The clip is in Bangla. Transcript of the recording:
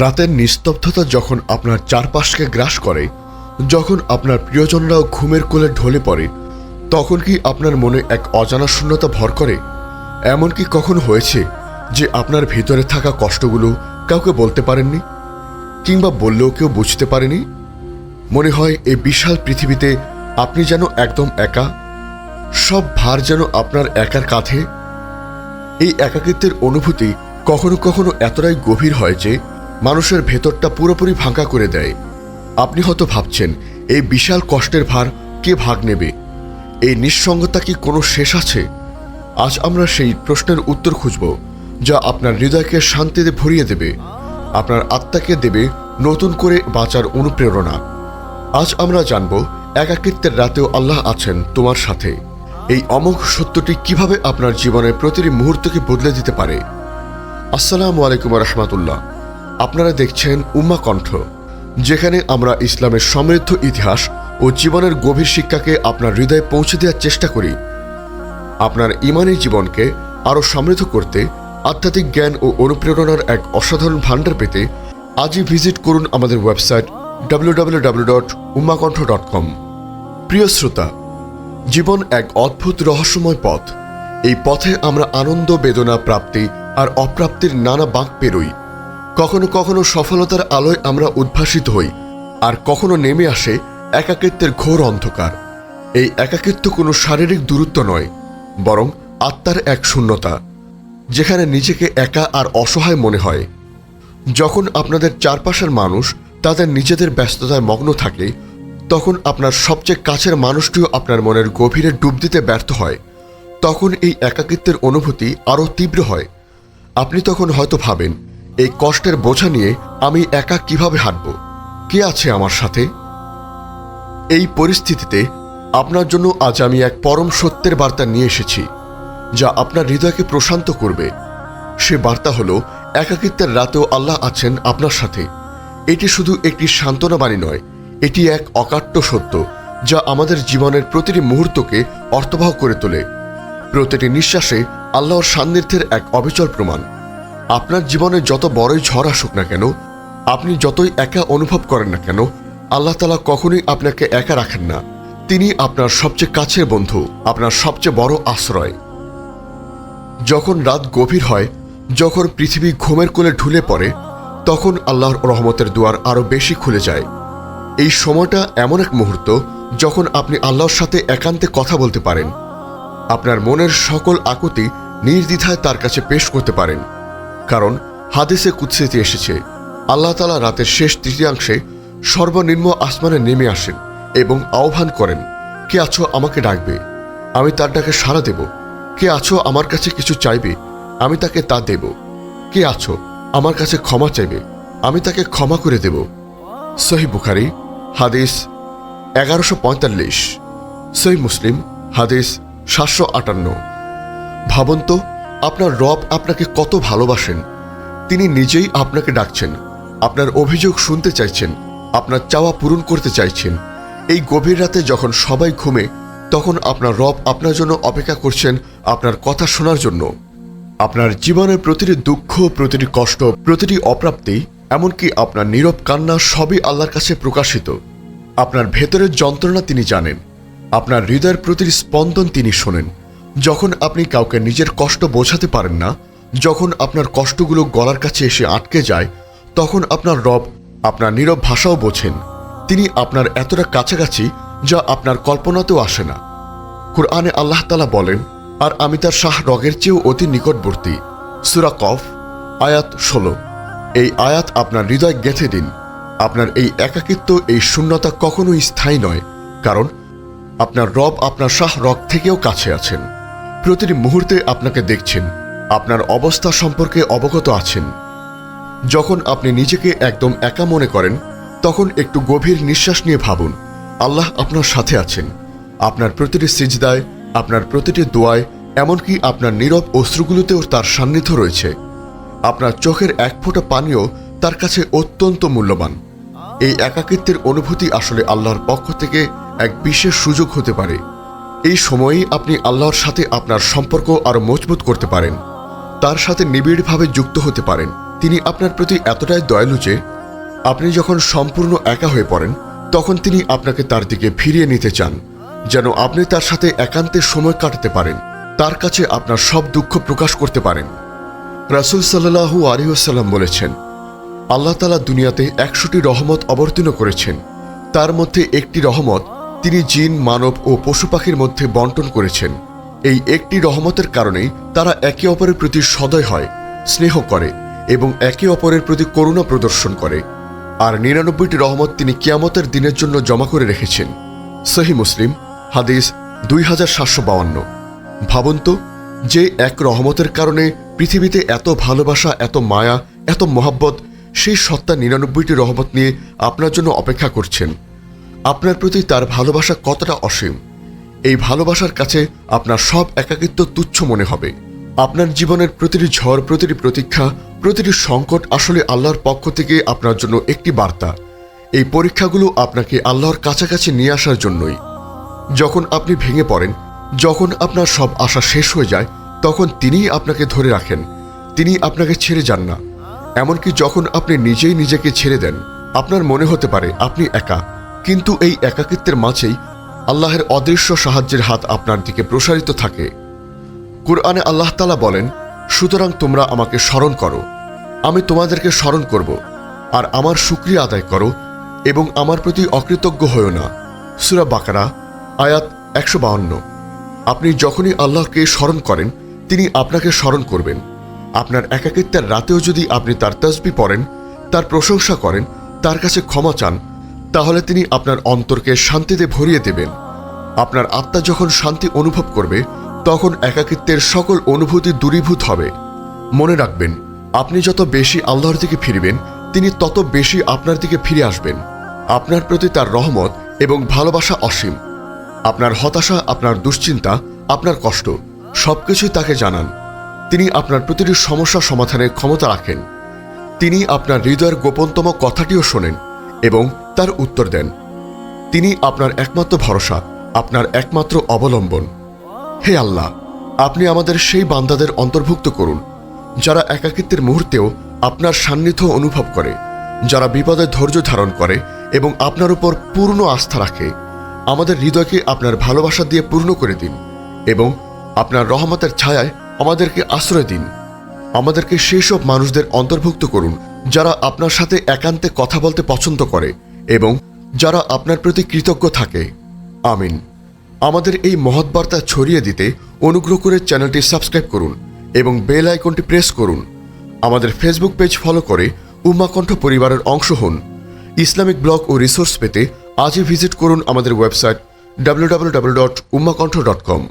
রাতের নিস্তব্ধতা যখন আপনার চারপাশকে গ্রাস করে, যখন আপনার প্রিয়জনরাও ঘুমের কোলে ঢলে পড়ে, তখন কি আপনার মনে এক অজানা শূন্যতা ভর করে? এমন কি কখন হয়েছে যে আপনার ভিতরে থাকা কষ্টগুলো কাউকে বলতে পারেননি? কিংবা বললেও কেউ বুঝতে পারেনি? মনে হয় এই বিশাল পৃথিবীতে আপনি যেন একদম একা। সব ভার যেন আপনার একার কাঁধে। এই একাকিত্বের অনুভূতি কখনো কখনো এতটাই গভীর হয় যে মানুষের ভেতরটা পুরোপুরি ভাঙা করে দেয়। আপনি হয়তো ভাবছেন, এই বিশাল কষ্টের ভার কে ভাগ নেবে? এই নিঃসঙ্গতা কি কোনো শেষ আছে? আজ আমরা সেই প্রশ্নের উত্তর খুঁজব, যা আপনার হৃদয়কে শান্তিতে ভরিয়ে দেবে, আপনার আত্মাকে দেবে নতুন করে বাঁচার অনুপ্রেরণা। আজ আমরা জানব, একাকিত্বের রাতেও আল্লাহ আছেন তোমার সাথে। এই অমোঘ সত্যটি কীভাবে আপনার জীবনের প্রতিটি মুহূর্তকে বদলে দিতে পারে? আসসালামু আলাইকুম রহমতুল্লাহ। আপনারা দেখছেন উম্মা কণ্ঠ, যেখানে আমরা ইসলামের সমৃদ্ধ ইতিহাস ও জীবনের গভীর শিক্ষাকে আপনার হৃদয়ে পৌঁছে দেওয়ার চেষ্টা করি। আপনার ইমানি জীবনকে আরও সমৃদ্ধ করতে আধ্যাত্মিক জ্ঞান ও অনুপ্রেরণার এক অসাধারণ ভাণ্ডার পেতে আজই ভিজিট করুন আমাদের ওয়েবসাইট www.ummakantha.com প্রিয় শ্রোতা, জীবন এক অদ্ভুত রহস্যময় পথ। এই পথে আমরা আনন্দ, বেদনা, প্রাপ্তি আর অপ্রাপ্তির নানা বাঁক পেরোই। কখনো কখনো সফলতার আলোয় আমরা উদ্ভাসিত হই, আর কখনো নেমে আসে একাকিত্বের ঘোর অন্ধকার। এই একাকিত্ব কোনো শারীরিক দূরত্ব নয়, বরং আত্মার এক শূন্যতা, যেখানে নিজেকে একা আর অসহায় মনে হয়। যখন আপনাদের চারপাশের মানুষ তাদের নিজেদের ব্যস্ততায় মগ্ন থাকে, তখন আপনার সবচেয়ে কাছের মানুষটিও আপনার মনের গভীরে ডুব দিতে ব্যর্থ হয়। তখন এই একাকিত্বের অনুভূতি আরও তীব্র হয়। আপনি তখন হয়তো ভাবেন এই কষ্টের বোঝা নিয়ে আমি একা কীভাবে হাঁটব? কে আছে আমার সাথে? এই পরিস্থিতিতে আপনার জন্য আজ আমি এক পরম সত্যের বার্তা নিয়ে এসেছি, যা আপনার হৃদয়কে প্রশান্ত করবে। সে বার্তা হলো, একাকিত্বের রাতেও আল্লাহ আছেন আপনার সাথে। এটি শুধু একটি সান্ত্বনা বাণী নয়, এটি এক অকাট্য সত্য, যা আমাদের জীবনের প্রতিটি মুহূর্তকে অর্থবহ করে তোলে। প্রতিটি নিঃশ্বাসে আল্লাহর সান্নিধ্যের এক অবিচল প্রমাণ। আপনার জীবনে যত বড়ই ঝড় আসুক না কেন, আপনি যতই একা অনুভব করেন না কেন, আল্লাহ তালা কখনোই আপনাকে একা রাখেন না। তিনি আপনার সবচেয়ে কাছের বন্ধু, আপনার সবচেয়ে বড় আশ্রয়। যখন রাত গভীর হয়, যখন পৃথিবী ঘুমের কোলে ঢুলে পড়ে, তখন আল্লাহর রহমতের দুয়ার আরও বেশি খুলে যায়। এই সময়টা এমন এক মুহূর্ত যখন আপনি আল্লাহর সাথে একান্তে কথা বলতে পারেন। আপনার মনের সকল আকুতি নির্দ্বিধায় তার কাছে পেশ করতে পারেন। কারণ হাদিসে কুৎসিতে এসেছে, আল্লাহ তালা রাতের শেষ তৃতীয়াংশে সর্বনিম্ন আসমানে নেমে আসেন এবং আহ্বান করেন, কে আছো আমাকে ডাকবে? আমি তার ডাকে সাড়া দেব। কে আছো আমার কাছে কিছু চাইবে? আমি তাকে তা দেব। কে আছো আমার কাছে ক্ষমা চাইবে? আমি তাকে ক্ষমা করে দেব। সহি বুখারি, হাদিস এগারোশো পঁয়তাল্লিশ। সহি মুসলিম, হাদিস সাতশো আটান্ন। ভাবুন তো আপনার রব আপনাকে কত ভালোবাসেন। তিনি নিজেই আপনাকে ডাকছেন। আপনার অভিযোগ শুনতে চাইছেন। আপনার চাওয়া পূরণ করতে চাইছেন। এই গভীর রাতে যখন সবাই ঘুমে, তখন আপনার রব আপনার জন্য অপেক্ষা করছেন আপনার কথা শোনার জন্য। আপনার জীবনের প্রতিটি দুঃখ, প্রতিটি কষ্ট, প্রতিটি অপ্রাপ্তি, এমনকি আপনার নীরব কান্না সবই আল্লাহর কাছে প্রকাশিত। আপনার ভেতরের যন্ত্রণা তিনি জানেন। আপনার হৃদয়ের প্রতিটি স্পন্দন তিনি শোনেন। যখন আপনি কাউকে নিজের কষ্ট বোঝাতে পারেন না, যখন আপনার কষ্টগুলো গলার কাছে এসে আটকে যায়, তখন আপনার রব আপনার নীরব ভাষাও বোঝেন। তিনি আপনার এতটা কাছাকাছি যা আপনার কল্পনাতেও আসে না। কুরআনে আল্লাহ তালা বলেন, আর আমি তার শাহ রগের চেয়েও অতি নিকটবর্তী। সুরা কফ, আয়াত ষোলো। এই আয়াত আপনার হৃদয় গেঁথে দিন। আপনার এই একাকিত্ব, এই শূন্যতা কখনোই স্থায়ী নয়, কারণ আপনার রব আপনার শাহ রগ থেকেও কাছে আছেন। প্রতিটি মুহূর্তে আপনাকে দেখছেন। আপনার অবস্থা সম্পর্কে অবগত আছেন। যখন আপনি নিজেকে একদম একা মনে করেন, তখন একটু গভীর নিঃশ্বাস নিয়ে ভাবুন, আল্লাহ আপনার সাথে আছেন। আপনার প্রতিটি সিজদায়, আপনার প্রতিটি দোয়ায়, এমনকি আপনার নীরব অশ্রুগুলোতেও তার সান্নিধ্য রয়েছে। আপনার চোখের এক ফোঁটা পানিও তার কাছে অত্যন্ত মূল্যবান। এই একাকিত্বের অনুভূতি আসলে আল্লাহর পক্ষ থেকে এক বিশেষ সুযোগ হতে পারে। এই সময়েই আপনি আল্লাহর সাথে আপনার সম্পর্ক আরও মজবুত করতে পারেন। তার সাথে নিবিড়ভাবে যুক্ত হতে পারেন। তিনি আপনার প্রতি এতটাই দয়ালু যে, আপনি যখন সম্পূর্ণ একা হয়ে পড়েন, তখন তিনি আপনাকে তার দিকে ফিরিয়ে নিতে চান, যেন আপনি তার সাথে একান্তে সময় কাটাতে পারেন, তার কাছে আপনার সব দুঃখ প্রকাশ করতে পারেন। রাসুল সাল্লাহু আলিহাল্লাম বলেছেন, আল্লাহ তালা দুনিয়াতে একশোটি রহমত অবতীর্ণ করেছেন। তার মধ্যে একটি রহমত তিনি জিন, মানব ও পশু পাখির মধ্যে বন্টন করেছেন। এই একটি রহমতের কারণেই তারা একে অপরের প্রতি সদয় হয়, স্নেহ করে এবং একে অপরের প্রতি করুণা প্রদর্শন করে। আর নিরানব্বইটি রহমত তিনি কিয়ামতের দিনের জন্য জমা করে রেখেছেন। সহি মুসলিম, হাদিস দুই হাজার সাতশো বাউান্ন। ভাবুন তো, যে এক রহমতের কারণে পৃথিবীতে এত ভালোবাসা, এত মায়া, এত মহাব্বত, সেই সত্তা নিরানব্বইটি রহমত নিয়ে আপনার জন্য অপেক্ষা করছেন। আপনার প্রতি তার ভালোবাসা কতটা অসীম, এই ভালোবাসার কাছে আপনার সব একাকিত্ব তুচ্ছ মনে হবে। আপনার জীবনের প্রতিটি ঝড়, প্রতিটি প্রতীক্ষা, প্রতিটি সংকট আসলে আল্লাহর পক্ষ থেকে আপনার জন্য একটি বার্তা। এই পরীক্ষাগুলো আপনাকে আল্লাহর কাছাকাছি নিয়ে আসার জন্যই। যখন আপনি ভেঙে পড়েন, যখন আপনার সব আশা শেষ হয়ে যায়, তখন তিনিই আপনাকে ধরে রাখেন। তিনি আপনাকে ছেড়ে যান না। এমনকি যখন আপনি নিজেই নিজেকে ছেড়ে দেন, আপনার মনে হতে পারে আপনি একা। কিন্তু এই একাকিত্বের মাঝেই আল্লাহের অদৃশ্য সাহায্যের হাত আপনার দিকে প্রসারিত থাকে। কুরআনে আল্লাহ তালা বলেন, সুতরাং তোমরা আমাকে স্মরণ করো। আমি তোমাদেরকে স্মরণ করব আর আমার শুক্রিয়া আদায় করো এবং আমার প্রতি অকৃতজ্ঞ হয়েও না। সুরা বাকারা, আয়াত একশো বাউন্ন। আপনি যখনই আল্লাহকে স্মরণ করেন, তিনি আপনাকে স্মরণ করবেন। আপনার একাকিত্বের রাতেও যদি আপনি তার তসবি পড়েন, তার প্রশংসা করেন, তার কাছে ক্ষমা চান তাহলে তিনি আপনার অন্তরকে শান্তিতে ভরিয়ে দেবেন। আপনার আত্মা যখন শান্তি অনুভব করবে, তখন একাকিত্বের সকল অনুভূতি দূরীভূত হবে। মনে রাখবেন, আপনি যত বেশি আল্লাহর দিকে ফিরবেন, তিনি তত বেশি আপনার দিকে ফিরে আসবেন। আপনার প্রতি তার রহমত এবং ভালোবাসা অসীম। আপনার হতাশা, আপনার দুশ্চিন্তা, আপনার কষ্ট, সবকিছুই তাকে জানান। তিনি আপনার প্রতিটি সমস্যা সমাধানের ক্ষমতা রাখেন। তিনি আপনার হৃদয়ের গোপনতম কথাটিও শোনেন এবং তার উত্তর দেন। তিনি আপনার একমাত্র ভরসা, আপনার একমাত্র অবলম্বন। হে আল্লাহ, আপনি আমাদের সেই বান্দাদের অন্তর্ভুক্ত করুন, যারা একাকিত্বের মুহূর্তেও আপনার সান্নিধ্য অনুভব করে, যারা বিপদে ধৈর্য ধারণ করে এবং আপনার উপর পূর্ণ আস্থা রাখে। আমাদের হৃদয়কে আপনার ভালোবাসা দিয়ে পূর্ণ করে দিন এবং আপনার রহমতের ছায়ায় আমাদেরকে আশ্রয় দিন। আমাদেরকে সেই সব মানুষদের অন্তর্ভুক্ত করুন, যারা আপনার সাথে একান্তে কথা বলতে পছন্দ করে। এবং যারা আপনার প্রতি কৃতজ্ঞ থাকে, আমিন। আমাদের এই মহৎ বার্তা ছড়িয়ে দিতে অনুগ্রহ করে চ্যানেলটি সাবস্ক্রাইব করুন এবং বেল আইকনটি প্রেস করুন। আমাদের ফেসবুক পেজ ফলো করে উমাকণ্ঠ পরিবারের অংশ হন। ইসলামিক ব্লগ ও রিসোর্স পেতে আজই ভিজিট করুন আমাদের website W W W dot Ummakantha dot com